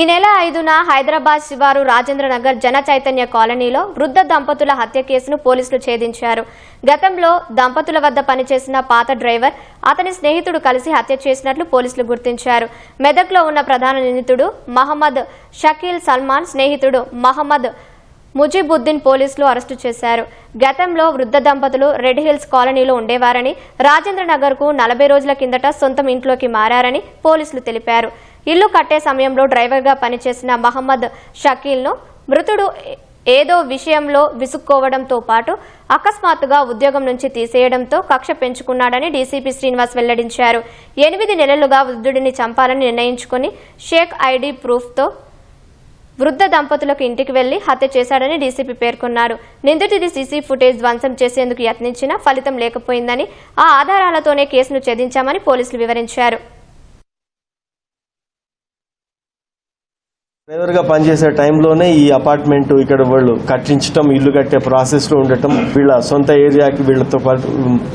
ఈ నెల ఐదున హైదరాబాద్ శివారు రాజేంద్రనగర్ జన చైతన్య కాలనీలో వృద్ధ దంపతుల హత్య కేసును పోలీసులు ఛేదించారు. గతంలో దంపతుల వద్ద పనిచేసిన పాత డ్రైవర్ అతని స్నేహితుడు కలిసి హత్య చేసినట్లు పోలీసులు గుర్తించారు. మెదక్లో ఉన్న ప్రధాన నిందితుడు మహమ్మద్ షకీల్ సల్మాన్ స్నేహితుడు మహమ్మద్ ముజీబుద్దీన్ పోలీసులు అరెస్టు చేశారు. గతంలో వృద్ధ దంపతులు రెడ్ హిల్స్ కాలనీలో ఉండేవారని రాజేంద్రనగర్కు కు నలభై రోజుల కిందట సొంతం ఇంట్లోకి మారారని పోలీసులు తెలిపారు. ఇల్లు కట్టే సమయంలో డ్రైవర్గా పనిచేసిన మహమ్మద్ షకీల్ను మృతుడు ఏదో విషయంలో విసుక్కోవడంతో పాటు అకస్మాత్తుగా ఉద్యోగం నుంచి తీసేయడంతో కక్ష పెంచుకున్నాడని డీసీపీ శ్రీనివాస్ వెల్లడించారు. ఎనిమిది నెలలుగా వృద్ధుడిని చంపాలని నిర్ణయించుకుని షేక్ ఐడి ప్రూఫ్తో వృద్ధ దంపతులకు ఇంటికి వెళ్ళి హత్య చేశాడని డీసీపీ పేర్కొన్నారు. నిందితుడి సీసీ ఫుటేజ్ ధ్వంసం చేసేందుకు యత్నించినా ఫలితం లేకపోయిందని ఆ ఆధారాలతోనే కేసును ఛేదించామని పోలీసులు వివరించారు. డ్రైవర్గా పనిచేసే టైంలోనే ఈ అపార్ట్మెంట్ ఇక్కడ వాళ్ళు కట్టించటం ఇల్లు కట్టే ప్రాసెస్లో ఉండటం వీళ్ళ సొంత ఏరియాకి వీళ్ళతో పాటు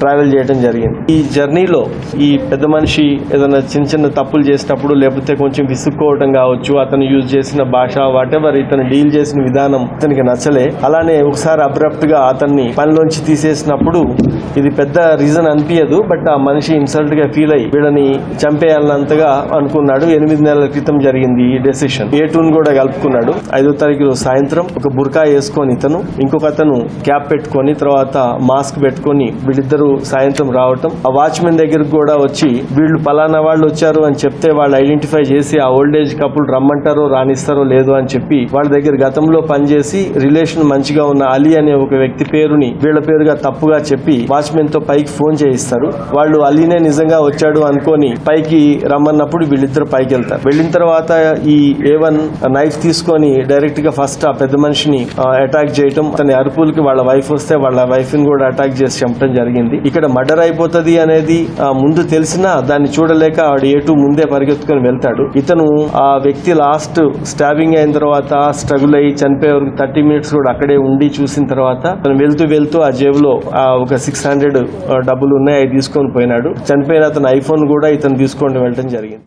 ట్రావెల్ చేయడం జరిగింది. ఈ జర్నీలో ఈ పెద్ద మనిషి ఏదైనా చిన్న చిన్న తప్పులు చేసినప్పుడు లేకపోతే కొంచెం విసుక్కోవటం కావచ్చు అతను యూజ్ చేసిన భాష వాటెవర్ ఇతను డీల్ చేసిన విధానం అతనికి నచ్చలే. అలానే ఒకసారి అబ్రప్ట్గా అతన్ని పనిలోంచి తీసేసినప్పుడు ఇది పెద్ద రీజన్ అనిపించదు బట్ ఆ మనిషి ఇన్సల్ట్గా ఫీల్ అయ్యి వీళ్ళని చంపేయాలన్నంతగా అనుకున్నాడు. ఎనిమిది నెలల క్రితం జరిగింది ఈ డెసిషన్ ఏ ఇతను కూడా కలుపుకున్నాడు. ఐదో తారీఖు సాయంత్రం ఒక బుర్కా వేసుకొని ఇతను ఇంకొక అతను క్యాప్ పెట్టుకొని తర్వాత మాస్క్ పెట్టుకొని వీళ్ళిద్దరూ సాయంత్రం రావటం. ఆ వాచ్మెన్ దగ్గరకు కూడా వచ్చి వీళ్ళు పలానా వాళ్ళు వచ్చారు అని చెప్తే వాళ్ళు ఐడెంటిఫై చేసి ఆ ఓల్డ్ ఏజ్ కపుల్ రమ్మంటారో రాణిస్తారో లేదో అని చెప్పి వాళ్ళ దగ్గర గతంలో పనిచేసి రిలేషన్ మంచిగా ఉన్న అలీ అనే ఒక వ్యక్తి పేరుని వీళ్ళ పేరుగా తప్పుగా చెప్పి వాచ్మెన్తో పైకి ఫోన్ చేయిస్తారు. వాళ్ళు అలీనే నిజంగా వచ్చాడు అనుకొని పైకి రమ్మన్నప్పుడు వీళ్ళిద్దరు పైకి వెళ్తారు వెళ్ళిన తర్వాత ఈ ఏ వన్ నైఫ్ తీసుకొని డైరెక్ట్గా ఫస్ట్ ఆ పెద్ద మనిషిని అటాక్ చేయటం అతని అరుపులకి వాళ్ళ వైఫ్ వస్తే వాళ్ళ వైఫ్ని కూడా అటాక్ చేసి చంపడం జరిగింది. ఇక్కడ మర్డర్ అయిపోతుంది అనేది ముందు తెలిసినా దాన్ని చూడలేక ఆడు ఏ ముందే పరిగెత్తుకొని వెళ్తాడు. ఇతను ఆ వ్యక్తి లాస్ట్ స్టాబింగ్ అయిన తర్వాత స్ట్రగుల్ అయ్యి చనిపోయే వరకు థర్టీ మినిట్స్ కూడా అక్కడే ఉండి చూసిన తర్వాత తను వెళ్తూ వెళ్తూ ఆ జేబులో ఒక సిక్స్ హండ్రెడ్ డబ్బులు ఉన్నాయి అవి తీసుకొని పోయినాడు. చనిపోయిన అతను ఐఫోన్ కూడా ఇతను తీసుకొని వెళ్ళడం జరిగింది.